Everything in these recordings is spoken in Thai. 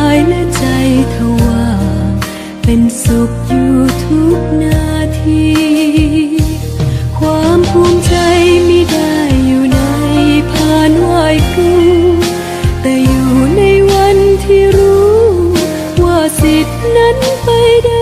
ายและใจทว่า เป็นสุขอยู่ทุกนาที ความภูมิใจมิได้อยู่ในพานไหวครูแต่อยู่ในวันที่รู้ ว่าสิทธินั้นไปได้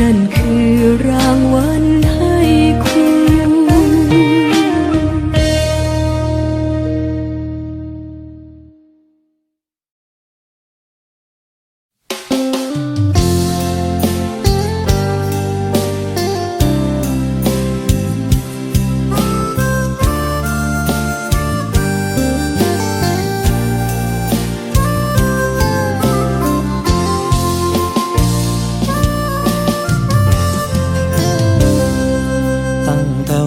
นั่นคือรางวัล